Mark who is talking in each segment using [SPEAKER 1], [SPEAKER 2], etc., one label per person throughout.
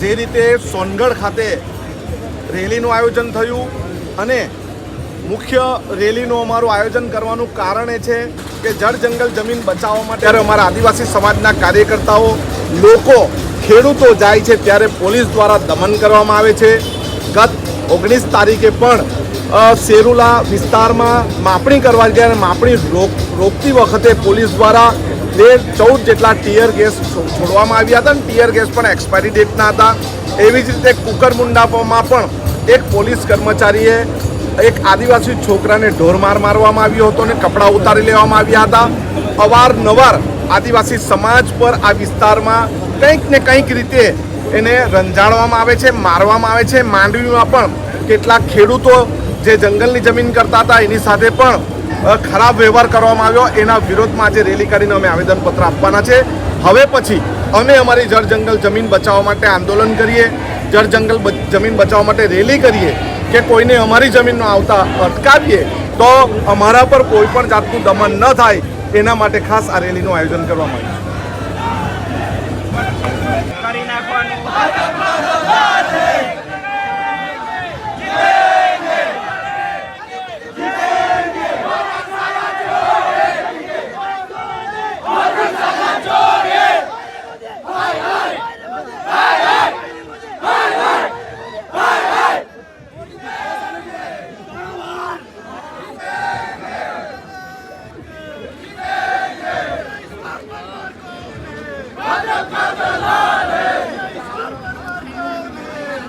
[SPEAKER 1] જે રીતે સોનગઢ ખાતે રેલીનું આયોજન થયું અને મુખ્ય રેલીનું અમારું આયોજન કરવાનું કારણ એ છે કે જળ જંગલ જમીન બચાવવા માટે ત્યારે અમારા આદિવાસી સમાજના કાર્યકર્તાઓ, લોકો, ખેડૂતો જાય છે ત્યારે પોલીસ દ્વારા દમન કરવામાં આવે છે. ગત ઓગણીસ તારીખે પણ શેરુલા વિસ્તારમાં માપણી કરવા ગયા માપણી રોક રોકતી વખતે પોલીસ દ્વારા તેર ચૌદ જેટલા ટીયર ગેસ છોડવામાં આવ્યા હતા અને ટીયર ગેસ પણ એક્સપાયરી ડેટના હતા. એવી જ રીતે કુકરમુંડામાં પણ એક પોલીસ કર્મચારીએ એક આદિવાસી છોકરાને ઢોરમાર મારવામાં આવ્યો હતો અને કપડાં ઉતારી લેવામાં આવ્યા હતા. અવારનવાર આદિવાસી સમાજ પર આ વિસ્તારમાં કંઈક ને કંઈક રીતે એને રંજાડવામાં આવે છે, મારવામાં આવે છે. માંડવીમાં પણ કેટલાક ખેડૂતો જે જંગલની જમીન કરતા હતા, એની સાથે પણ ખરાબ વ્યવહાર કરવામાં આવ્યો. એના વિરોધમાં આજે રેલી કરીને અમે આવેદનપત્ર આપવાના છે. હવે પછી અમે અમારી જળ જંગલ જમીન બચાવવા માટે આંદોલન કરીએ. જળ જંગલ જમીન બચાવવા માટે રેલી કરીએ કે કોઈને અમારી જમીનનો આવતા અટકાવીએ, તો અમારા પર કોઈ પણ જાતનું દમન ન થાય. એના માટે ખાસ આ રેલીનું આયોજન કરવામાં આવ્યું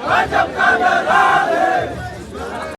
[SPEAKER 1] وجب